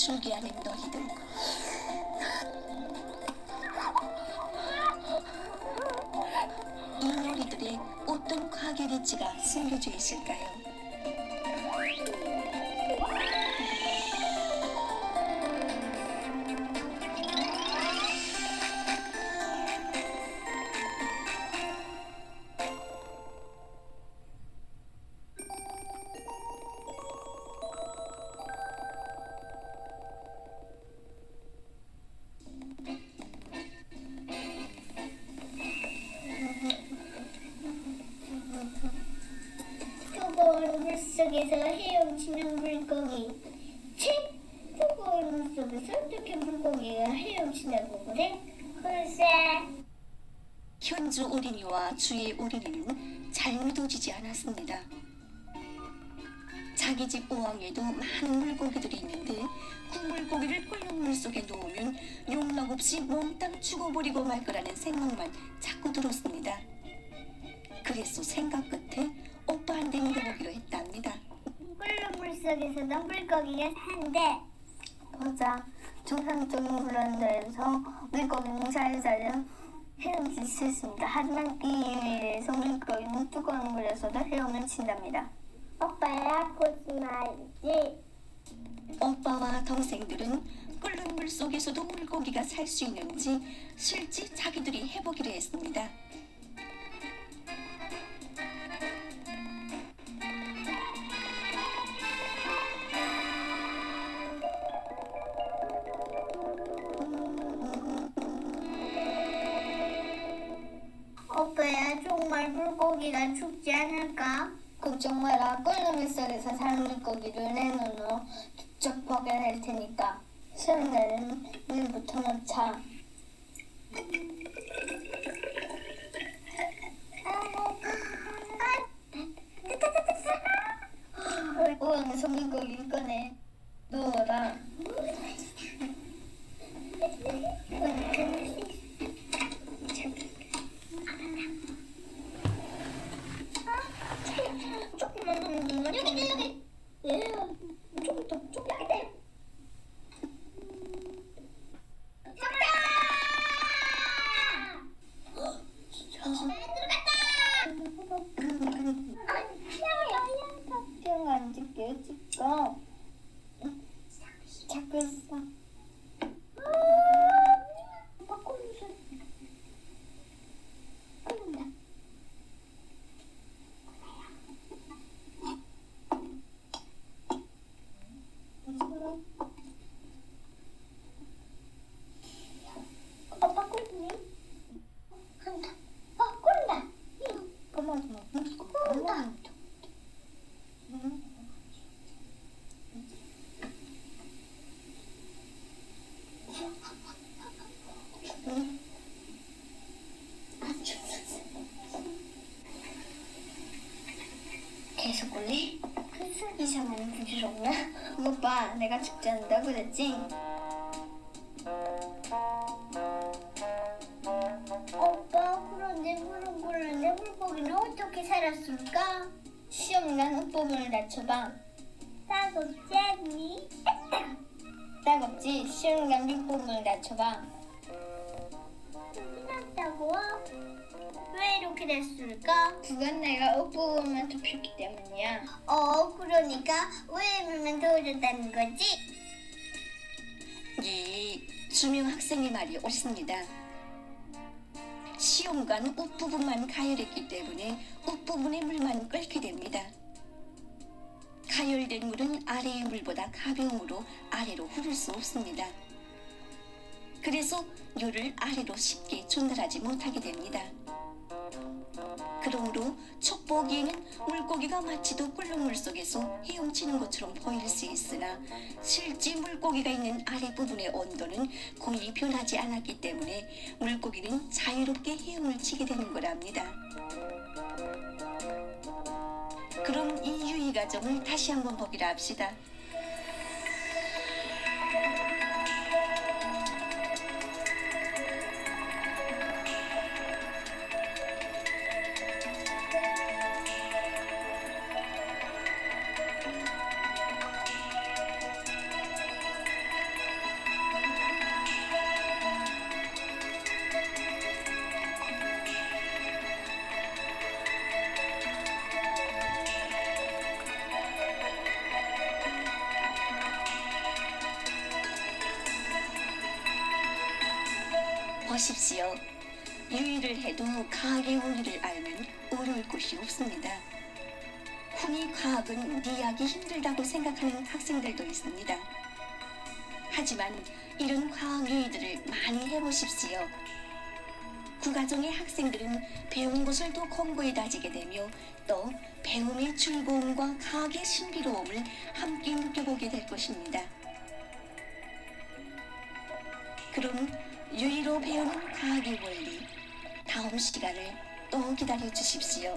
줄기하는 너희들. 이 놀이들에 어떤 과학의 리치가 숨겨져 있을까요? 물속에서 헤엄치는 물고기. 책? 뜨거운 물속에서 어떻게 물고기가 헤엄치냐고 그래? 글쎄. 현주 어린이와 주의 어린이는 잘 믿어지지 않았습니다. 자기 집 어항에도 많은 물고기들이 있는데 그 물고기를 끓는 물 속에 놓으면 용납 없이 몽땅 죽어버리고 말 거라는 생각만 자꾸 들었습니다. 그래서 생각 끝에 오빠한테 물어보기로 했답니다. 끓는 물속에서도 물고기가 산대. 맞아. 정상적인 물란자에서 물고기는 살살은 헤엄칠 수 있습니다. 하지만 이 일에서 물고기는 뜨거운 물에서도 헤엄을 친답니다. 오빠야 거짓말이지. 오빠와 동생들은 끓는 물 속에서도 물고기가 살 수 있는지 실제 자기들이 해보기로 했습니다. 정말 물고기가 죽지 않을까? 걱정 마라. 끓는 물속에서 산 물고기를 내 눈으로 직접 될 테니까. 시험자는 물부터 넣자. 우왕에서 물고기를 꺼내 넣어라. 조금만 넣으면 되는 여기 여기. 예. 조금 더 조금 여기 돼. 시험 안 찍게 찍고. 자꾸 있어. 오빠 꿀니? 한다. 어, 꿀다. 이거 그만 좀. 꿀다. 계속 올래? 그 이상한 부질없나? 오빠, 내가 죽지 않는다 그랬지? 오빠 그런데 물은 끓는데 물고기는 어떻게 살았을까? 시험관 흙부분을 낮춰봐. 따갑지 않니? 따갑지? 시험관 윗부분을 낮춰봐. 끝났다고? 왜 이렇게 됐을까? 그건 내가 흙부분만 덮였기 때문이야. 어 그러니까 왜 물만 더워졌다는 거지? 이 주명 학생의 말이 옳습니다. 시험관 윗부분만 가열했기 때문에 윗부분의 물만 끓게 됩니다. 가열된 물은 아래의 물보다 가벼우므로 아래로 흐를 수 없습니다. 그래서 요를 아래로 쉽게 전달하지 못하게 됩니다. 그러므로 촉보기에는 물고기가 마치도 끓는 물 속에서 헤엄치는 것처럼 보일 수 있으나 실제 물고기가 있는 아래 부분의 온도는 거의 변하지 않았기 때문에 물고기는 자유롭게 헤엄을 치게 되는 거랍니다. 그럼 이 유의 과정을 다시 한번 보기로 합시다. 보십시오. 유의를 해도 과학의 원리를 알면 어려울 것이 없습니다. 흔히 과학은 이해하기 힘들다고 생각하는 학생들도 있습니다. 하지만 이런 과학 유의들을 많이 해보십시오. 구가정의 학생들은 배운 것을 더 공부에 다지게 되며 또 배움의 즐거움과 과학의 신비로움을 함께 느껴보게 될 것입니다. 그럼 유의로 배우는 과학의 원리 다음 시간을 또 기다려 주십시오.